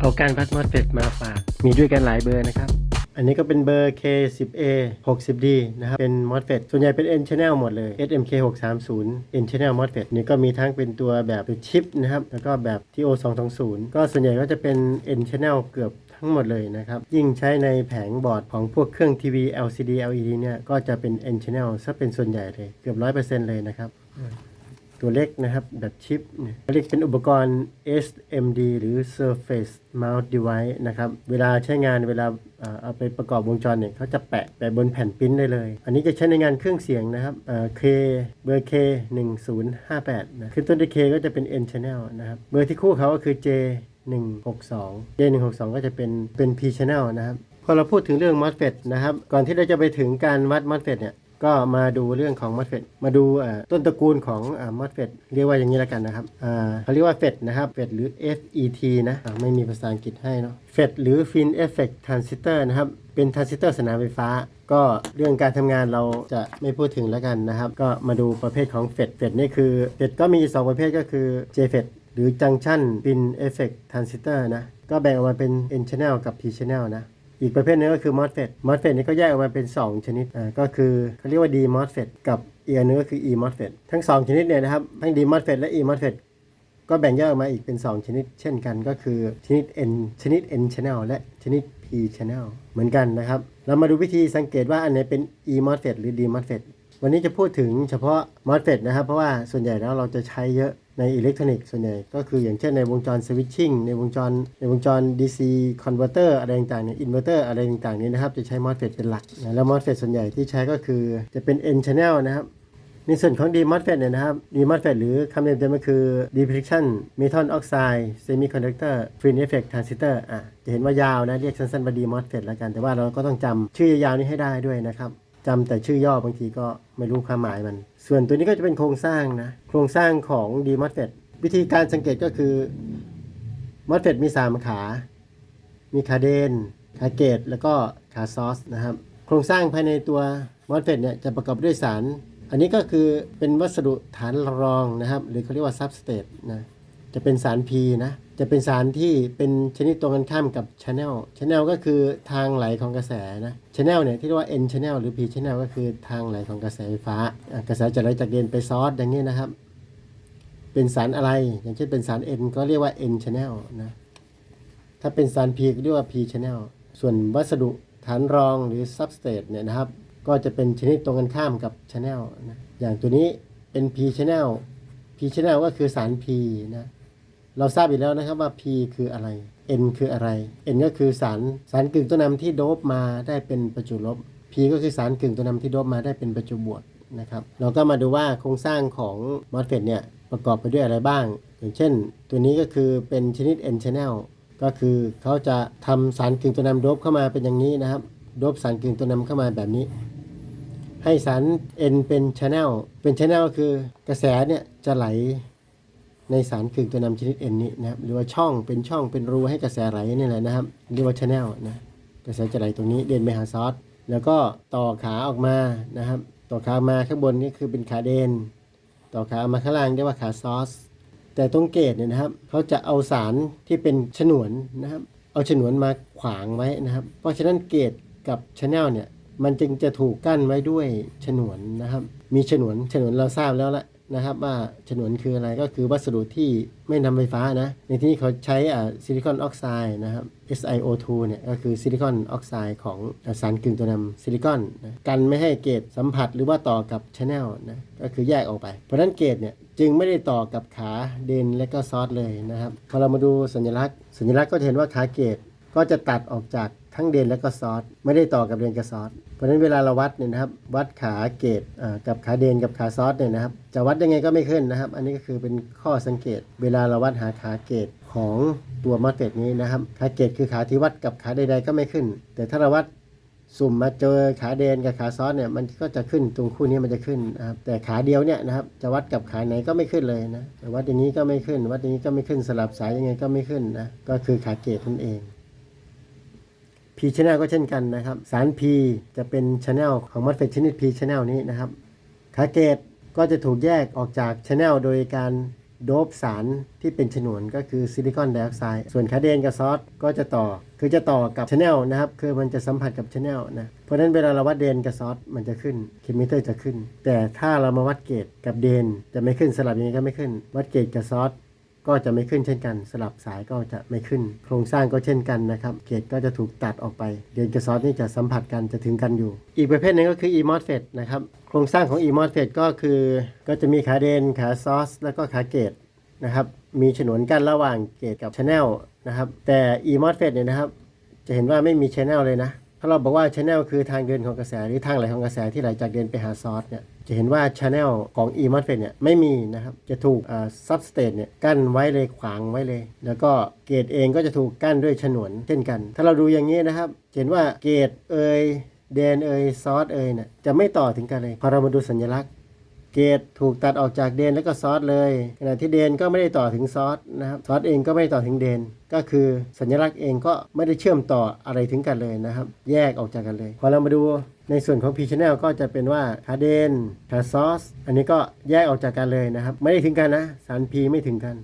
เอาการวัดมอสเฟตมาฝาก มีด้วยกันหลายเบอร์นะครับ อันนี้ก็เป็นเบอร์ K10A 60D นะครับ เป็น MOSFET ส่วนใหญ่เป็น N channel หมดเลย SMK 630 N channel MOSFET นี่ก็มีทั้งเป็นตัวแบบชิปนะครับ แล้วก็แบบ TO 220ก็ส่วนใหญ่ก็จะเป็น N channel เกือบทั้งหมดเลยนะครับ ยิ่งใช้ในแผงบอร์ดของพวกเครื่องทีวี LCD LED เนี่ย ก็จะเป็น N channel ซะเป็นส่วนใหญ่เลย เกือบ 100%เลยนะครับ ตัวเล็กนะครับแบบชิปเนี่ยเรียกเป็นอุปกรณ์ SMD หรือ Surface Mount Device นะครับ เวลาใช้งานเวลาเอาไปประกอบวงจรเนี่ยเขาจะแปะแปะบนแผ่นปริ้นได้เลย อันนี้จะใช้ในงานเครื่องเสียงนะครับเอ่อ K เบอร์ K 1 0 5 8นะขึ้นต้นด้วย K ก็จะเป็น N channel นะครับเบอร์ที่คู่เขาก็คือ J 162 J 162ก็จะเป็นเป็น P channel นะครับพอเราพูดถึงเรื่อง MOSFET นะครับ ก่อนที่เราจะไปถึงการวัด MOSFET เนี่ย ก็มาดูเรื่องของ MOSFET มาดูต้นตระกูลของอ่า MOSFET เรียกว่าอย่างนี้แล้วกันนะครับเขาเรียกว่า FET นะครับ FET หรือ FET นะไม่มีภาษาอังกฤษให้เนาะ FET หรือ Fin Effect Transistor นะครับเป็นทรานซิสเตอร์สนามไฟฟ้า ก็เรื่องการทำงานเราจะไม่พูดถึงแล้วกันนะครับ ก็มาดูประเภทของ FET FET นี่คือ FET ก็มี 2 ประเภทก็คือ JFET หรือ Junction Fin Effect Transistor นะก็แบ่งออกมาเป็น N channel กับ P channel นะ อีกประเภทหนึงก็คือ MOSFET MOSFET นี่ก็แยกออกมาเป็น 2 ชนิดอ่าก็คือเขาเรียกว่า D MOSFET กับอีกอันนึงก็คือ E MOSFET ทั้ง 2 ชนิดเนี่ยนะครับทั้ง D MOSFET และ E MOSFET ก็แบ่งแยกออกมาอีกเป็น 2 ชนิด เช่นกันก็คือชนิด N ชนิด N channel และชนิด P channel เหมือนกันนะครับ เรามาดูวิธีสังเกตว่าอันไหนเป็น E MOSFET หรือ D MOSFET วันนี้จะพูดถึงเฉพาะ MOSFET นะครับ เพราะว่าส่วนใหญ่แล้วเราจะใช้เยอะ ในอิเล็กทรอนิกส์ส่วนใหญ่ก็คืออย่างเช่นในวงจรสวิตชิ่งในวงจรในวงจร DC converter อะไรต่างๆเนี่ยอินเวอร์เตอร์อะไรต่างๆนี้นะครับจะใช้ MOSFET เป็นหลักนะแล้ว MOSFET ส่วนใหญ่ที่ใช้ก็คือจะเป็น N channel นะครับในส่วนของ D MOSFET เนี่ยนะครับ D MOSFET หรือคำเต็มก็คือ Depletion Metal Oxide Semiconductor Fin Effect Transistor อะจะเห็นว่ายาวนะ เรียกสั้นๆว่า D MOSFET แล้วกัน แต่ว่าเราก็ต้องจำชื่อยาวๆนี้ให้ได้ด้วยนะครับจำแต่ชื่อย่อบางทีก็ไม่รู้ความหมายมัน ส่วนตัวนี้ก็จะเป็นโครงสร้างนะ โครงสร้างของ D MOSFET วิธีการสังเกตก็คือ MOSFET มี 3 ขา มีขาเดน ขาเกต แล้วก็ขาซอสนะครับ โครงสร้างภายในตัว MOSFET เนี่ยจะประกอบด้วยสาร อันนี้ก็คือเป็นวัสดุฐานรองนะครับ หรือเขาเรียกว่า substrate นะ จะเป็นสาร P นะ จะเป็นสารที่เป็นชนิดตรงกันข้ามกับ channel channel ก็คือทางไหลของกระแสนะ channel เนี่ยที่เรียกว่า N channel หรือ P channel ก็คือทางไหลของกระแสไฟฟ้า กระแสจะไหลจากเดนไปซอสอย่างนี้นะครับ เป็นสารอะไร อย่างเช่นเป็นสาร N ก็เรียกว่า N channel นะ ถ้าเป็นสาร P ก็เรียกว่า P channel ส่วนวัสดุฐานรองหรือ substrate เนี่ยนะครับ ก็จะเป็นชนิดตรงกันข้ามกับ channel นะ อย่างตัวนี้เป็น P channel P channel ก็คือสาร P นะ เราทราบอยู่แล้วนะครับว่า P คืออะไร N คืออะไร N ก็คือสารสารกึ่งตัวนำที่โดบมาได้เป็นประจุลบ P ก็คือสารกึ่งตัวนำที่โดบมาได้เป็นประจุบวกนะครับ เราก็มาดูว่าโครงสร้างของ MOSFET เนี่ยประกอบไปด้วยอะไรบ้าง อย่างเช่น ตัวนี้ก็คือเป็นชนิด N channel ก็คือเขาจะทำสารกึ่งตัวนำโดบเข้ามาเป็นอย่างนี้นะครับ โดบสารกึ่งตัวนำเข้ามาแบบนี้ ให้สาร N เป็น channel เป็น channel ก็คือกระแสเนี่ยจะไหล ในสารกึ่งตัวนำชนิด N นี้นะครับหรือว่าช่องเป็นช่องเป็นรูให้กระแสไหลนี่แหละนะครับเรียกว่า channel นะกระแสจะไหลตรงนี้เดินไปหาซอสแล้วก็ต่อขาออกมานะครับต่อขามาข้างบนนี่คือเป็นขาเดน ต่อขามาข้างล่างเรียกว่าขาซอสแต่ตรงเกตเนี่ยนะครับเขาจะเอาสารที่เป็นฉนวนนะครับเอาฉนวนมาขวางไว้นะครับ เพราะฉะนั้นเกตกับชแนลเนี่ยมันจึงจะถูกกั้นไว้ด้วยฉนวนนะครับ มีฉนวนฉนวนเราทราบแล้วละ นะครับว่าฉนวนคืออะไรก็คือวัสดุที่ไม่นำไฟฟ้านะ ในที่นี้เขาใช้อ่าซิลิคอนออกไซด์นะครับ SiO2 เนี่ยก็คือซิลิคอนออกไซด์ของสารกึ่งตัวนำซิลิคอนนะกันไม่ให้เกตสัมผัสหรือว่าต่อกับชแนลนะก็คือแยกออกไป เพราะฉะนั้นเกตเนี่ยจึงไม่ได้ต่อกับขาเดนและก็ซอสเลยนะครับพอเรามาดูสัญลักษณ์ สัญลักษณ์ก็จะเห็นว่าขาเกตก็จะตัดออกจาก ทั้งเดนและก็ซอสไม่ได้ต่อกับเดนกับซอสเพราะฉะนั้นเวลาเราวัดเนี่ยนะครับ วัดขาเกตกับขาเดนกับขาซอสเนี่ยนะครับ จะวัดยังไงก็ไม่ขึ้นนะครับ อันนี้ก็คือเป็นข้อสังเกต เวลาเราวัดหาขาเกตของตัวมอสเฟตนี้นะครับ ขาเกตคือขาที่วัดกับขาใดๆก็ไม่ขึ้น แต่ถ้าเราวัดสุ่มมาเจอขาเดนกับขาซ้อนเนี่ยมันก็จะขึ้นตรงคู่นี้มันจะขึ้นนะครับแต่ขาเดียวเนี่ยนะครับจะวัดกับขาไหนก็ไม่ขึ้นเลยนะวัดอย่างนี้ก็ไม่ขึ้น วัดอย่างนี้ก็ไม่ขึ้นสลับสายยังไงก็ไม่ขึ้นนะก็คือขาเกตนั่นเอง P channel ก็เช่นกันนะครับ สาร P จะเป็น channel ของมัดเฟตชนิด P channel นี้นะครับขาเกตก็จะถูกแยกออกจาก channel โดยการโดบสารที่เป็นฉนวนก็คือซิลิคอนไดออกไซด์ส่วนขาเดนกับซอสก็จะต่อ คือจะต่อกับชแนลนะครับ คือมันจะสัมผัสกับชแนลนะ เพราะฉะนั้นเวลาเราวัดเดนกับซอสมันจะขึ้นคิมิเตอร์จะขึ้น แต่ถ้าเรามาวัดเกรดกับเดนจะไม่ขึ้นสลับย่างนี้ก็ไม่ขึ้น วัดเกรดกับซอส ก็จะไม่ขึ้นเช่นกัน สลับสายก็จะไม่ขึ้น โครงสร้างก็เช่นกันนะครับ เกจก็จะถูกตัดออกไปเดนกับซอสนี่จะสัมผัสกันจะถึงกันอยู่ อีกประเภทหนึงก็คือ e-MOSFET นะครับ โครงสร้างของ e-MOSFET ก็คือก็จะมีขาเดนขาซอสแล้วก็ขาเกจนะครับ มีฉนวนกั้นระหว่างเกจกับชแนลนะครับ แต่ e-MOSFET เนี่ยนะครับ จะเห็นว่าไม่มีชแนลเลยนะ ถ้าเราบอกว่าชแนลคือทางเดินของกระแสหรือทางไหลของกระแสที่ไหลจากเดินไปหาซอสเนี่ย จะเห็นว่าชแนลของ e m o s f e t เนี่ยไม่มีนะครับ จะถูกซับสเตทเนี่ยกั้นไว้เลยขวางไว้เลย แล้วก็เกตเองก็จะถูกกั้นด้วยฉนวนเช่นกัน ถ้าเราดูอย่างนี้นะครับเห็นว่าเกตเอยเดนเอยซอสเอยเนี่ยจะไม่ต่อถึงกันเลย พอเรามาดูสัญลักษณ์ เกตถูกตัดออกจากเดนแล้วก็ซอสเลยขณะที่เดนก็ไม่ได้ต่อถึงซอสนะครับซอสเองก็ไม่ได้ต่อถึงเดน ก็คือสัญลักษณ์เองก็ไม่ได้เชื่อมต่ออะไรถึงกันเลยนะครับ แยกออกจากกันเลย พอเรามาดูในส่วนของ P channel ก็จะเป็นว่าคาเดนคาซอสอันนี้ก็แยกออกจากกันเลยนะครับ ไม่ได้ถึงกันนะสาร P ไม่ถึงกัน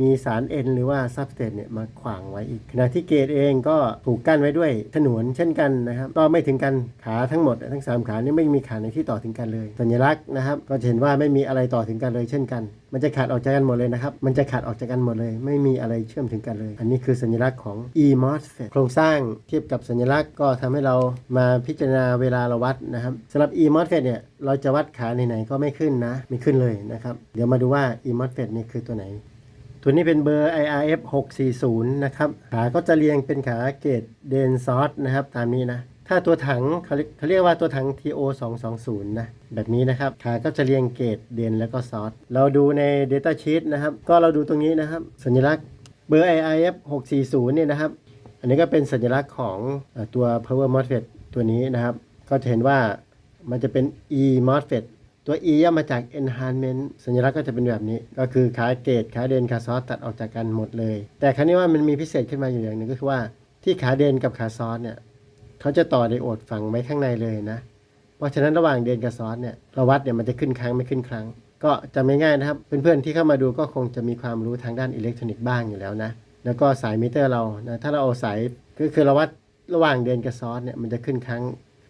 มีสาร N หรือว่า substrate เนี่ยมาขวางไว้อีก ขณะที่เกตเองก็ถูกกั้นไว้ด้วยฉนวนเช่นกันนะครับก็ไม่ถึงกันขาทั้งหมดทั้ง 3 ขานี่ไม่มีขาไหนที่ต่อถึงกันเลย สัญลักษณ์นะครับ ก็จะเห็นว่าไม่มีอะไรต่อถึงกันเลยเช่นกัน มันจะขาดออกจากกันหมดเลยนะครับ มันจะขาดออกจากกันหมดเลย ไม่มีอะไรเชื่อมถึงกันเลย อันนี้คือสัญลักษณ์ของ e-MOSFET โครงสร้างเทียบกับสัญลักษณ์ก็ทำให้เรามาพิจารณาเวลาเราวัดนะครับสำหรับ e-MOSFET เนี่ยเราจะวัดขาไหนๆก็ไม่ขึ้นนะไม่ขึ้นเลยนะครับเดี๋ยวมาดูว่า e-MOSFET นี่คือตัวไหน ตัวนี้เป็นเบอร์ IRF 640 นะครับ ขาก็จะเรียงเป็นขาเกรดเดนซอสนะครับ ตามนี้นะ ถ้าตัวถังเขาเรียกเขาเรียกว่าตัวถัง TO 220นะ แบบนี้นะครับ ขาก็จะเรียงเกรดเดนแล้วก็ซอส เราดูใน Data Sheet นะครับ ก็เราดูตรงนี้นะครับ สัญลักษณ์เบอร์ IRF 640 เนี่ยนะครับ อันนี้ก็เป็นสัญลักษณ์ของตัว Power MOSFET ตัวนี้นะครับ ก็จะเห็นว่ามันจะเป็น E MOSFET ตัว E ย่อมาจาก enhancement สัญลักษณ์ก็จะเป็นแบบนี้ ก็คือขาเกตขาเดนขาซอสตัดออกจากกันหมดเลย แต่ครั้นี้ว่ามันมีพิเศษขึ้นมาอยู่อย่างหนึ่งก็คือว่าที่ขาเดนกับขาซอสเนี่ยเขาจะต่อไดโอดฝังไว้ข้างในเลยนะ เพราะฉะนั้นระหว่างเดนกับซอสเนี่ยเราวัดเนี่ยมันจะขึ้นครั้งไม่ขึ้นครั้ง ก็จำง่ายๆนะครับ เพื่อนๆที่เข้ามาดูก็คงจะมีความรู้ทางด้านอิเล็กทรอนิกส์บ้างอยู่แล้วนะแล้วก็สายมิเตอร์เรานะถ้าเราเอาสายก็คือเราวัดระหว่างเดนกับซอสเนี่ยมันจะขึ้นครั้ง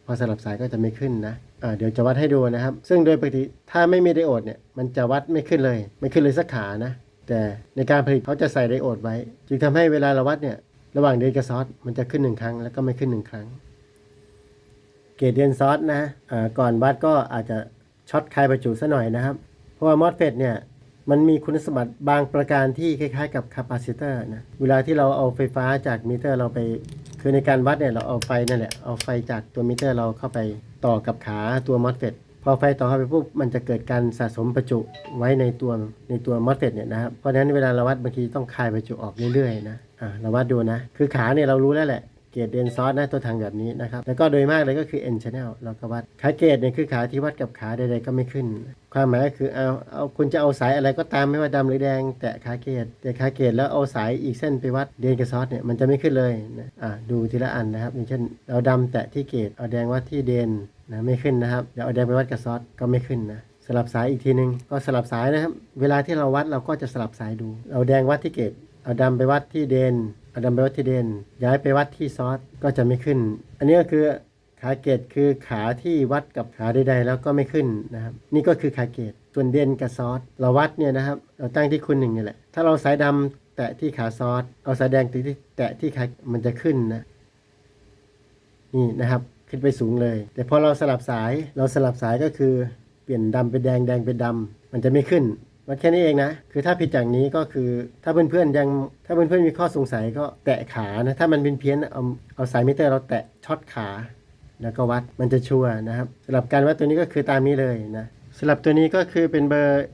พอสลับสายก็จะไม่ขึ้นนะ เดี๋ยวจะวัดให้ดูนะครับ ซึ่งโดยปกติถ้าไม่มีไดโอดเนี่ยมันจะวัดไม่ขึ้นเลย ไม่ขึ้นเลยสักขานะ แต่ในการผลิตเขาจะใส่ไดโอดไว้ จึงทำให้เวลาเราวัดเนี่ยระหว่างเดนกับซอสมันจะขึ้นหนึ่งครั้ง แล้วก็ไม่ขึ้นหนึ่งครั้ง เกรดเดนซอสนะอ่าก่อนวัดก็อาจจะช็อตคายประจุซะหน่อยนะครับ เพราะว่ามอสเฟตเนี่ยมันมีคุณสมบัติบางประการที่คล้ายๆ กับคาปาซิเตอร์นะเวลาที่เราเอาไฟฟ้าจากมิเตอร์เราไป คือในการวัดเนี่ยเราเอาไฟนั่นแหละเอาไฟจากตัวมิเตอร์เราเข้าไปต่อกับขาตัวมอสเฟตพอไฟต่อเข้าไปปุ๊บมันจะเกิดการสะสมประจุไว้ในตัวในตัวมอสเฟตเนี่ยนะครับเพราะฉะนั้นเวลาเราวัดบางทีต้องคายประจุออกเรื่อยๆนะอ่าเราวัดดูนะ คือขาเนี่ยเรารู้แล้วแหละ เกรดเดนซอสนะตัวทางแบบนี้นะครับ แล้วก็โดยมากเลยก็คือ N channel เราก็วัดขาเกรดเนี่ยคือขาที่วัดกับขาใดๆก็ไม่ขึ้น ความหมายก็คือเอาเอาคุณจะเอาสายอะไรก็ตามไม่ว่าดำหรือแดง แตะขาเกรดแต่ขาเกรดแล้วเอาสายอีกเส้นไปวัดเดนกับซอสเนี่ยมันจะไม่ขึ้นเลยนะอ่าดูทีละอันนะครับอย่างเช่นเอาดำแตะที่เกรดเอาแดงวัดที่เดนนะไม่ขึ้นนะครับเดี๋ยวเอาแดงไปวัดกับซอสก็ไม่ขึ้นนะสลับสายอีกทีนึงก็สลับสายนะครับ เวลาที่เราวัดเราก็จะสลับสายดู เอาแดงวัดที่เกตเอาดำไปวัดที่เดน อาดำไปวัดที่เดน ย้ายไปวัดที่ซอสก็จะไม่ขึ้น อันนี้ก็คือขาเกตคือขาที่วัดกับขาใดๆแล้วก็ไม่ขึ้นนะครับ นี่ก็คือขาเกตส่วนเดนกับซอสเราวัดเนี่ยนะครับ เราตั้งที่คุณหนึ่งนี่แหละ ถ้าเราสายดำแตะที่ขาซอสเอาสายแดงที่แตะที่ขามันจะขึ้นนะนี่นะครับขึ้นไปสูงเลย แต่พอเราสลับสายเราสลับสายก็คือเปลี่ยนดำเป็นแดงแดงเป็นดำมันจะไม่ขึ้น มันแค่นี้เองนะ คือถ้าผิดจากนี้ก็คือถ้าเพื่อนๆยังถ้าเพื่อนๆมีข้อสงสัยก็แตะขานะ ถ้ามันเป็นเพี้ยนเอาเอาสายมิเตอร์เราแตะช็อตขาแล้วก็วัดมันจะชัวร์นะครับสำหรับการวัดตัวนี้ก็คือตามนี้เลยนะสำหรับตัวนี้ก็คือเป็นเบอร์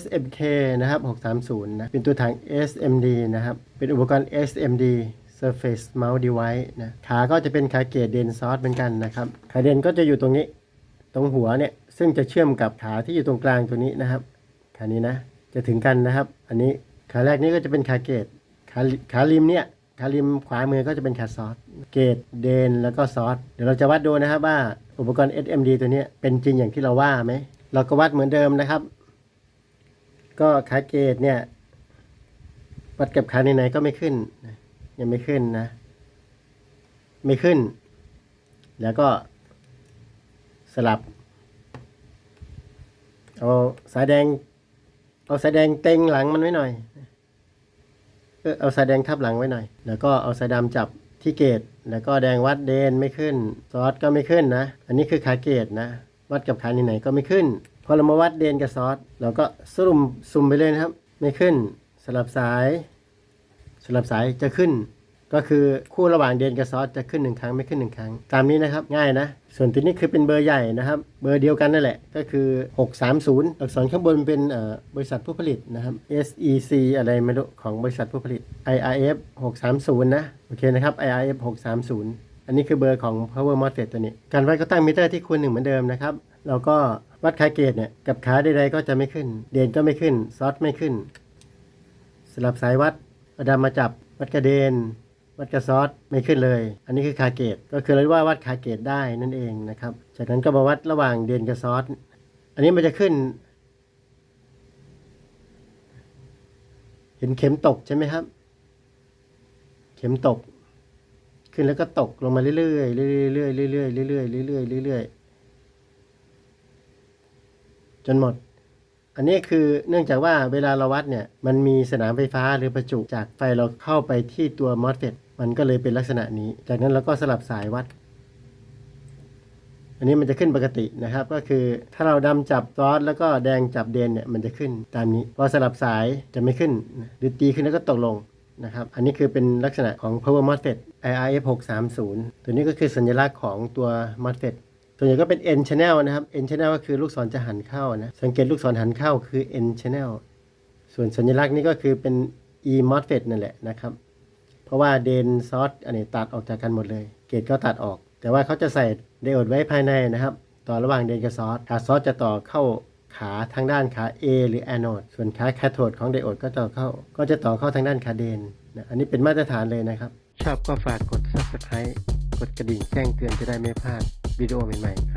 SMK นะครับ 630 นะ เป็นตัวถัง SMD นะครับ เป็นอุปกรณ์ SMD Surface Mount Device นะ ขาก็จะเป็นขาเกตเดนซอสเหมือนกันนะครับ ขาเดนก็จะอยู่ตรงนี้ ตรงหัวเนี่ย ซึ่งจะเชื่อมกับขาที่อยู่ตรงกลางตัวนี้นะครับ ขานี้นะ จะถึงกันนะครับ อันนี้ขาแรกนี้ก็จะเป็นขาเกตขาขาริมเนี่ยขาริมขวามือก็จะเป็นขาซอสเกตเดนแล้วก็ซอสเดี๋ยวเราจะวัดดูนะครับว่าอุปกรณ์ SMD ตัวนี้เป็นจริงอย่างที่เราว่าไหมเราก็วัดเหมือนเดิมนะครับ ก็ขาเกตเนี่ยวัดกับขาไหนๆก็ไม่ขึ้นยังไม่ขึ้นนะ ไม่ขึ้น แล้วก็สลับเอาสายแดง เอาสายแดงเต็งหลังมันไว้หน่อย เออเอาสายแดงทับหลังไว้หน่อย แล้วก็เอาสายดำจับที่เกตแล้วก็แดงวัดเดนไม่ขึ้น ซอสก็ไม่ขึ้นนะ อันนี้คือขาเกตนะ วัดกับขาไหนๆก็ไม่ขึ้น พอเรามาวัดเดนกับซอสเราก็สุ่มสุ่มไปเลยนะครับ ไม่ขึ้น สลับสาย สลับสายจะขึ้น ก็คือคู่ระหว่างเดนกับซอสจะขึ้นหนึ่งครั้งไม่ขึ้นหนึ่งครั้ง ตามนี้นะครับง่ายนะ ส่วนตัวนี้คือเป็นเบอร์ใหญ่นะครับ เบอร์เดียวกันนั่นแหละก็คือ 630 อักษรข้างบนเป็นบริษัทผู้ผลิตนะครับ SEC อะไรไม่รู้ของบริษัทผู้ผลิต IRF 630 นะ โอเคนะครับ IRF 630 อันนี้คือเบอร์ของ Power MOSFET ตัวนี้ การวัดก็ตั้งมิเตอร์ที่คูณหนึ่งเหมือนเดิมนะครับแล้วก็วัดคาเกตเนี่ยกับขาใดๆก็จะไม่ขึ้น เดนก็ไม่ขึ้น ซอสไม่ขึ้น สลับสายวัดเอาดำมาจับวัดกระเดน วัดกระซอสไม่ขึ้นเลย อันนี้คือคาเกต ก็คือเรียกว่าวัดคาเกตได้นั่นเองนะครับ จากนั้นก็มาวัดระหว่างเดนกับซอสอันนี้มันจะขึ้น เห็นเข็มตกใช่ไหมครับ เข็มตก ขึ้นแล้วก็ตกลงมาเรื่อยๆเรื่อยๆเรื่อยๆเรื่อยๆเรื่อยๆเรื่อยๆเรื่อยๆจนหมดอันนี้คือเนื่องจากว่าเวลาเราวัดเนี่ย มันมีสนามไฟฟ้าหรือประจุจากไฟเราเข้าไปที่ตัวมอสเฟต มันก็เลยเป็นลักษณะนี้ จากนั้นเราก็สลับสายวัด อันนี้มันจะขึ้นปกตินะครับ ก็คือถ้าเราดำจับซอสแล้วก็แดงจับเดนเนี่ยมันจะขึ้นตามนี้ พอสลับสายจะไม่ขึ้นหรือตีขึ้นแล้วก็ตกลงนะครับ อันนี้คือเป็นลักษณะของ power MOSFET IRF 630ตัวนี้ก็คือสัญลักษณ์ของตัว MOSFET ส่วนใหญ่ก็เป็น N channel นะครับ N channel ก็คือลูกศรจะหันเข้านะ สังเกตลูกศรหันเข้าคือ N channel ส่วนสัญลักษณ์นี้ก็คือเป็น E MOSFET นั่นแหละนะครับ เพราะว่าเดนซอสอันนี้ตัดออกจากกันหมดเลย เกรดก็ตัดออก แต่ว่าเขาจะใส่ไดโอดไว้ภายในนะครับ ต่อระหว่างเดนกับซอสขาซอสจะต่อเข้าขาทางด้านขา A หรือแอนโอดส่วนขาแคโทดของไดโอดก็จะเข้า ก็จะต่อเข้าทางด้านขาเดนนะอันนี้เป็นมาตรฐานเลยนะครับ ชอบก็ฝากกด subscribe กดกระดิ่งแจ้งเตือนจะได้ไม่พลาดวิดีโอใหม่ๆครับ